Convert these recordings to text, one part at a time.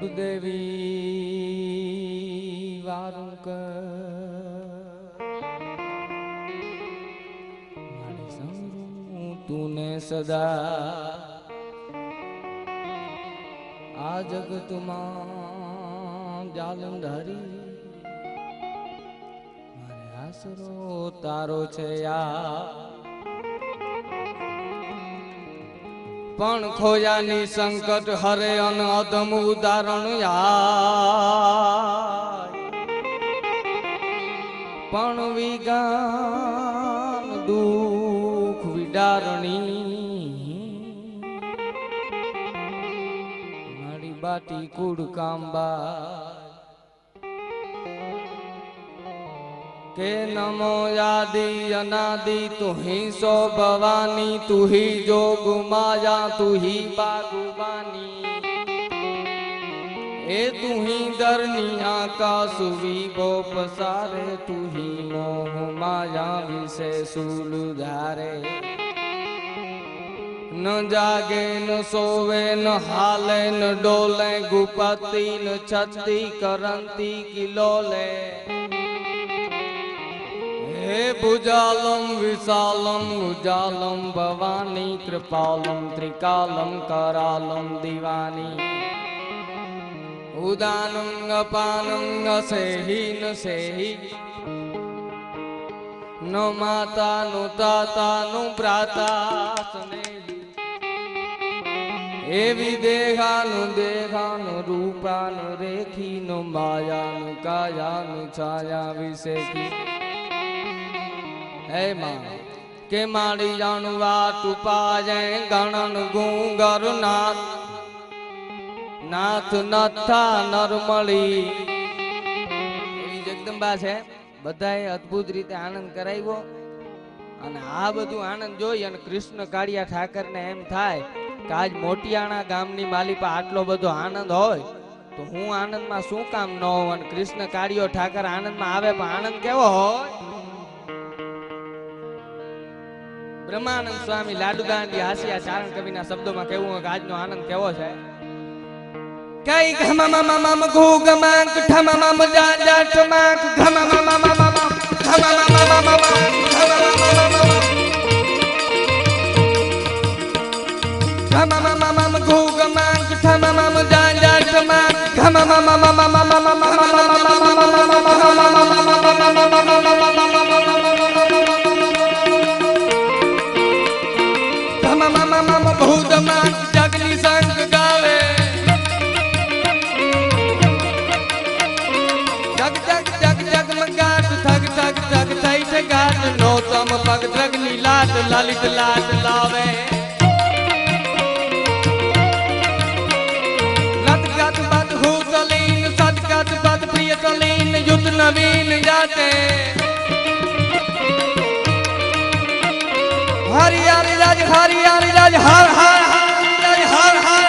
કુળદેવી સંગરું તુને સદા આ જગતમાં જાલંધારી. મારે આશરો તારો છે યા પણ ખોયાની સંકટ હરે અન અધમ ઉદાહરણ યાર પણ વિગાન દુઃખ વિડારણી. મારી બાટી કુડ કાંબા કે નમો યાદિ અનાદિ તું હી સો ભવાની તું હી જોગ માયા તું હી બાગુબાની. એ તું હી દરની આકાશ વિભો પસારે તું હી મોહ માયા વિશે સૂલ ધારે. ન જાગે, ન સોવે, ન હાલે, ન ડોલે, ગુપતિ, ન છતી કરંતી કિલોલે. હે ભુજાલમ વિશાલમ, ઉજાલમ ભવાની કૃપાલમ ત્રિકાલમ, કરાલમ, દિવાની. ઉદાનંગ પાનંગ સેહી ન સેહી. નો માતા નો તાતા નો પ્રાતા એવી દેહાનું દેહાનું, રૂપાનું, રેખીનું, માયાનું, કાયાનું, છાયા વિશે હે માં, કે મારી જાણવા ટુપાજે ગણન ગુંગર નાથ. નાથ નથા નરમળી. એવી જગદંબા છે બધાએ અદ્ભુત રીતે આનંદ કરાવ્યો. અને આ બધું આનંદ જોઈ અને કૃષ્ણ કાળિયા ઠાકરને એમ થાય કે આજ મોટિયાણા ગામની માલિપા આટલો બધો આનંદ હોય, તો હું આનંદમાં શું કામ ન હોઉં અને કૃષ્ણ કાળિયો ઠાકર આનંદમાં આવે પણ આનંદ કેવો હોય? બ્રહ્માનંદ સ્વામી લાડુદાંડી હાસિયા ચારણ કવિના શબ્દોમાં કેવું હોય કે આજનો આનંદ કેવો છે કઈ ઘમા મામા મામ ઘુ ગમાંક ઠમા મામ જા જા ઠમાક ઘમા મામા મામા મામ ઘમા મામા મામા મામ ઘમા મામા મામા મામ ઘુ ગમાંક ઠમા મામ જા જા ઠમાક ઘમા મામા મામા મામા મામા નોતમ પગ દ્રગની લાટ લલિત લાટ લાવે. લત ગત બત હુ તલીન સત ગત બત પ્રિય તલીન યુદ્ધ નવીન જાતે. હરિ હરિ રાજ, હરિ હરિ રાજ, હર હર, હરિ હર હર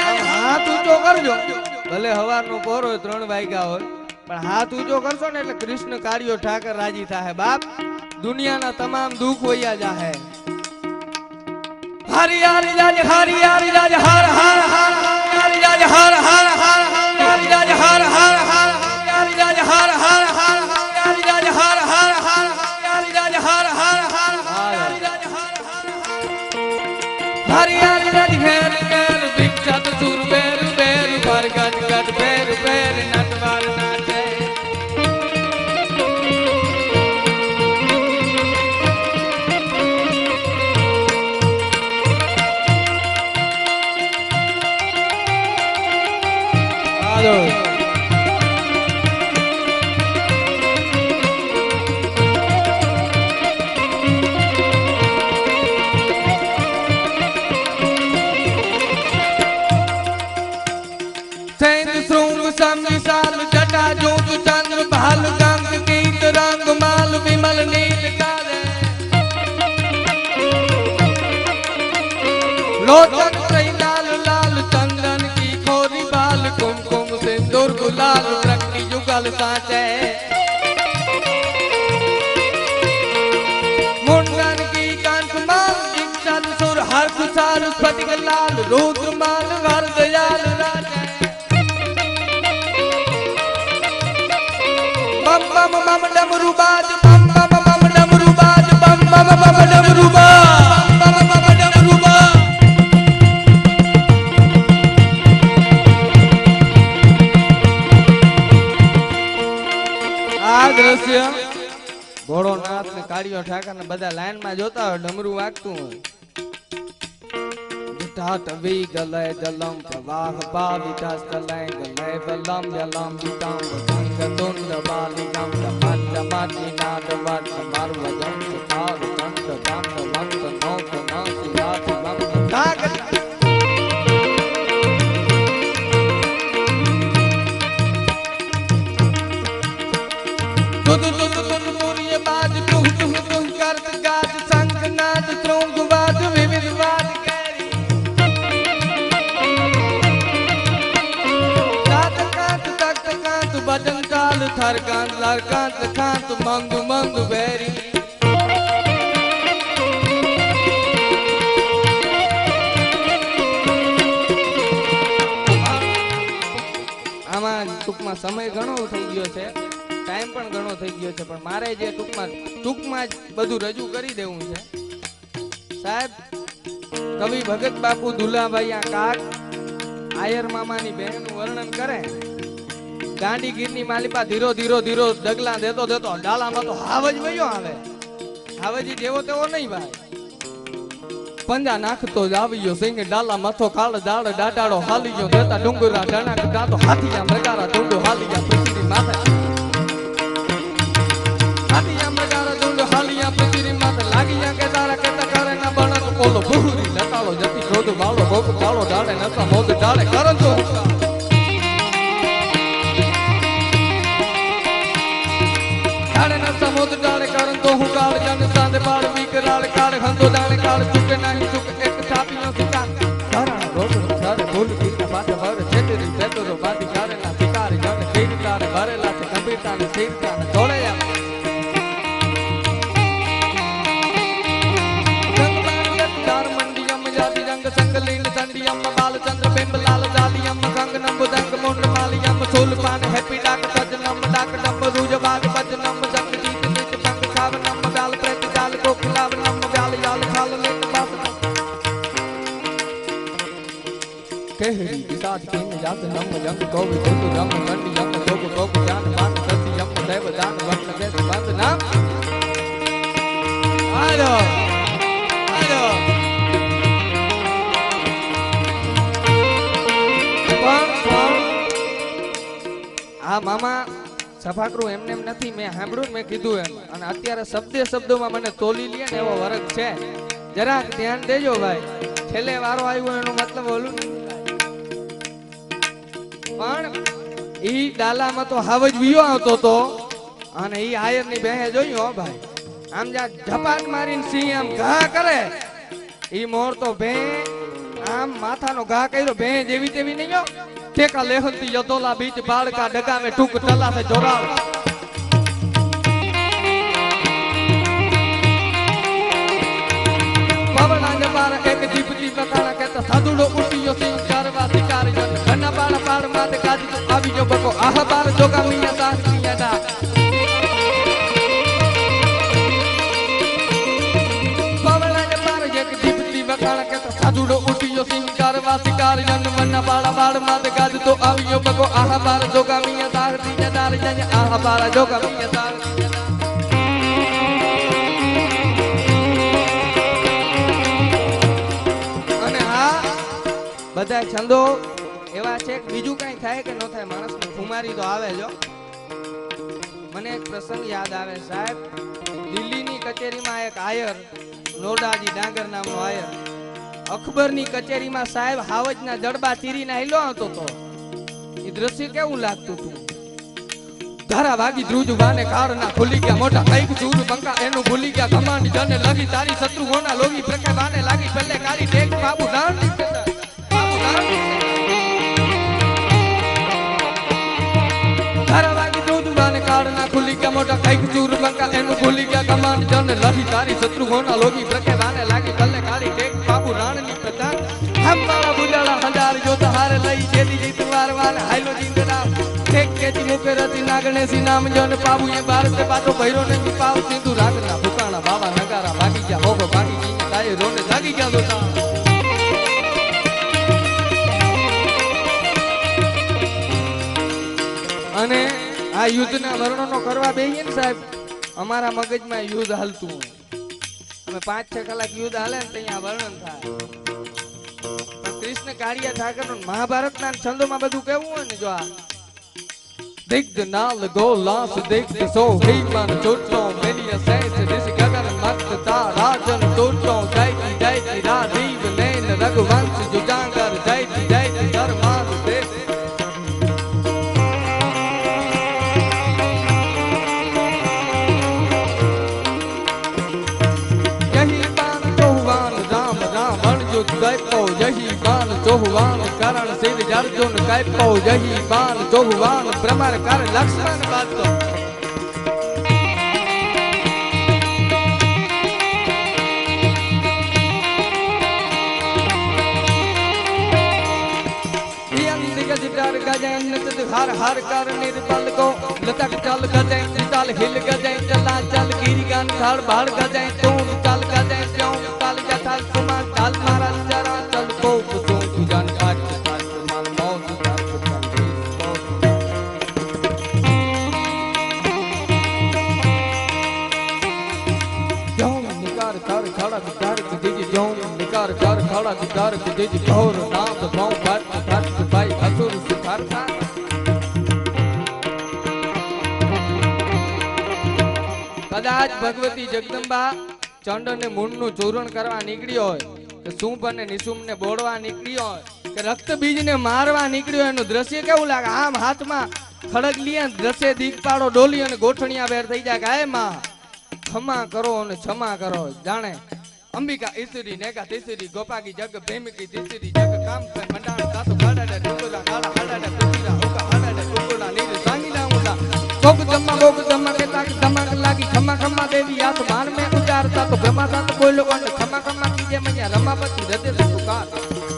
હરિ હાથ ઊંચો કરજો. ભલે હવારનો પોર ત્રણ વાગ્યા હોય. પણ હાથ ઊંચો કરશો ને એટલે કૃષ્ણ કાર્યો ઠાકર રાજી થાહે બાપ દુનિયાના તમામ દુઃખ વયા જાહે હરિ હરિ રાજ હરિ હરિ રાજ હર હર હર હરિ રાજ હર હર હર હરિ રાજ હર હર હર હરિ રાજ હર હર હર હરિ રાજ હર હર હર હરિ રાજ હર હર હર હરિ રાજ હર હર હરિ હરિ રાજ ઘેર સંગ સાલ જટા જોગ ચંદ્ર ભાલ ગંગ ગીત રંગ માલ વિમલ નીલ કાલે લોચન સહી લાલ લાલ ચંદન કી ખોરી બાલ કુમકુમ સિંદૂર ગુલાલ પ્રકૃતિ યુગલ સાચે મુંડન કી કાંખ માલ દીક્ષન સુર નાથ ને ઠાકર ને બધા લાઈનમાં જોતા હોય, ડમરું વાગતું વિટાટ જલમ, પ્રવાહ ગલય બલમ જલમ વિતામ ગમ દમન દમન નિનાદ વદ માર વદમ સુખાર ચંદ દંડ મંત નોત નાસી રાત મંત નાગ તુદ તુદ આમાં ટૂંકમાં સમય ઘણો થઈ ગયો છે. ટાઈમ પણ ઘણો થઈ ગયો છે, પણ મારે જે ટૂંકમાં ટૂંકમાં જ બધું રજૂ કરી દેવું છે. સાહેબ, કવિ ભગત બાપુ દુલાભાઈ આ કાક આયર મામાની બહેનનું વર્ણન કરે. ગાંડી ગીરની માલિપા ધીરો ધીરો ધીરો ડગલા દેતો દેતો, ડાલામાં તો હાવજ વયો આવે. હાવજી જેવો તેવો નહીં ભાઈ. પંજા નાખતો જાવ્યો સિંહ ડાલા મથો કાળ દાળ ડાટાડો હાલી ગયો દેતા ડુંગરા ડણાક દાતો હાથીયા મગારા ડુંડો હાલીયા પૃથ્વી માથે હાથીયા મગારા ડુંડો હાલીયા પૃથ્વી માથે લાગીયા કે તારા કે તકરે ના બણક કોલો ભૂરી, લતાળો જતી ક્રોધ વાળો ગોપ કાળો ડાળે નસા મોદ ડાળે કરંતો ડાળે નસા મોદ ડાળે કરંતો હું કાળ જન સાંધે પાડ. વિકરાળ કાળ હંદો દાણે કાળ ચૂકે નહીં ચૂકે આ મામા સફાકરું એમને એમ નથી, મેં સાંભળ્યું મેં કીધું એમ. અને અત્યારે શબ્દે શબ્દોમાં મને તોલી લે ને એવો વર્ગ છે. જરાક ધ્યાન દેજો ભાઈ. છેલ્લે વારો આવ્યો એનો મતલબ ઓલું પણ ઈ ડાલામાં તો હાવજ વિયો આવતો તો. અને ઈ આયરની બેહે જોયું, હો ભાઈ. આમ જા ઝપાટ મારીને સિંહ આમ ઘા કરે. ઈ મોર તો બે આમ માથાનો ઘા કર્યો બે જેવી તેવી નહીં, હો. ટેકા લેહંતી યદોલા બીચ બાળકા ડગામે ટૂંક ટલા સે જોરાવ. પવના જમાર એક જીપ જીપ કાળા કેતા સાધુડો ઉઠ્યો સિંહ, ચારવા શિકાર ઘના બાળ બાળ માથે કાજી આવી જો બકો આહ બાર જોગા મિયા સાહ મિયા ડા પવના જમાર એક જીપતી બકાણા કેતા સાધુડો ઉઠ્યો સિંહ ચારવા શિકાર જન મના બાળ બાળ માથે કાજી તો આવી જો બકો આહ બાર જોગા મિયા સાહ મિયા ડાલ જન આહ બાર જોગા મિયા મિયા આ બધા છંદો. છે. બીજું કઈ થાય કે ન થાય માણસને ખુમારી તો આવે જો મને એક પ્રસંગ યાદ આવે સાહેબ. દિલ્હીની કચેરીમાં એક આયર નોરડાજી ડાંગર નામનો આયર. અકબરની કચેરીમાં સાહેબ હાવજના જડબા ચીરીને હિલો આવતો તો. એ દ્રશ્ય કેવું લાગતું હતું? ધારા વાગી ધ્રુજ વાને કાળના ખુલી ગયા, મોટા કંઈક ચૂર બંકા એનું ભૂલી ગયા. કમાન્ડ જને લગી તારી શત્રુ હોના લોગી પ્રકે વાને લાગી પલ્લે કારી ટેક બાબુ દાન બાબુ દાન કાળના ખુલી ગયા મોટા કંઈક ચૂર બંકા એનું ભૂલી ગયા કમાન્ડ જને લગી તારી શત્રુ હોના લોગી પ્રકે રાને લાગી કલ્લે કાળી ટેક, બાપુ રાણની પ્રધાન. હમ મારા બુજાળા હજાર જોતા હારે લઈ જેલી જીત વારવાન હાઈલો જીંદરા ઠેક કેતી મુકે રતી નાગણે સી નામ જન બાબુ એ ભારત પાછો ભૈરો ને પાવ સિંધુ રાગના ભૂકાણા બાવા નગારા ભાગી ગયા ભોગો ભાગી ગઈ તાએ રોને લાગી ગયા દોતા આ યુદ્ધના વર્ણનો કરવા બેહીએ ને સાહેબ, અમારા મગજમાં યુદ્ધ હાલતું અમે પાંચ છ કલાક યુદ્ધ હાલે ને ત્યાં વર્ણન થાય. કૃષ્ણ કાળિયા ઠાકરનું મહાભારતના છંદોમાં બધું કેવું હોય ને જો આ? દિગ્ધ નાલ ગોલાસ દિગ્ધ સો ભીમન ચોટલો મેલિયા સૈસ દિશ ગગન મત તા, રાજન તોટલો જય જય જય રાધીવ કૈપો જહી બાણ જોગવાણ પ્રમાણ કર લક્ષ્મણ બાતો हर हर कर निर्बल को। लटक चल गए चल हिल गए चला चल गिर गन घर भर गए तू चल गए प्यों चल गए थल कुमार चल मारा ખડક ધરક દિજ જોન નિકાર કર ખડક ધરક દિજ ઘોર નામ ભૌ ભરત ભરત ભાઈ અસુર સુખરતા કદાચ ભગવતી જગદંબા ચંડ ને મૂળનું ચૂરણ કરવા નીકળી હોય, કે શુંભ અને નિશુંભ ને બોળવા નીકળી હોય, કે રક્ત બીજ ને મારવા નીકળ્યો એનું દ્રશ્ય કેવું લાગે? આમ હાથમાં ખડક લીએ દ્રશ્ય દીક પાડો ડોલી અને ગોઠણીયા વેર થઈ જાય ગાયમાં ખમા કરો અને ક્ષમા કરો જાણે. અંબિકા ઈસરી નેગા તીસરી ગોપાકી જગ ભેમિકી તીસરી જગ કામ કર મંડાણ તાતો ગાડાડે ટુકડા ગાડા હાડાડે પુતીરા ઉકા હાડાડે ડુંગરા નીર સાંગીલા ઉડા ગોગ જમ્મા ગોગ જમ્મા કે તાક ધમક લાગી ખમા ખમા દેવી આસ બાણ મે ઉતારતા તો બ્રહ્મા સાત કોઈ લોકો ખમા ખમા કીજે મને રમાપતિ હૃદય સે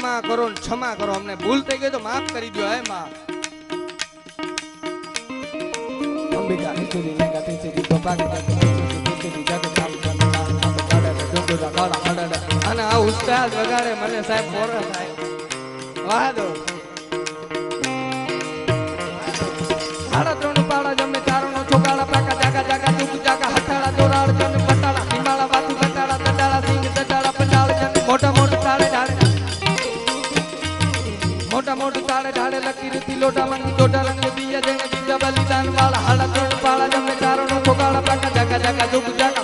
ખમા કરો ક્ષમા કરો. અમને ભૂલ થઈ ગઈ તો માફ કરી દો હે માં. અને આ ઉસ્તાદ વગાડે મને સાહેબ બોરો થાય વાહ દો. સાડા ત્રણ લોટા વાંગી ટોટા રંગ બીજા દેને બીજા બલિદાન વાળા હાડા ત્રણ પાળા જમે ચારણો ફોગાળા પાટા ધકા ધકા ધુક ધકા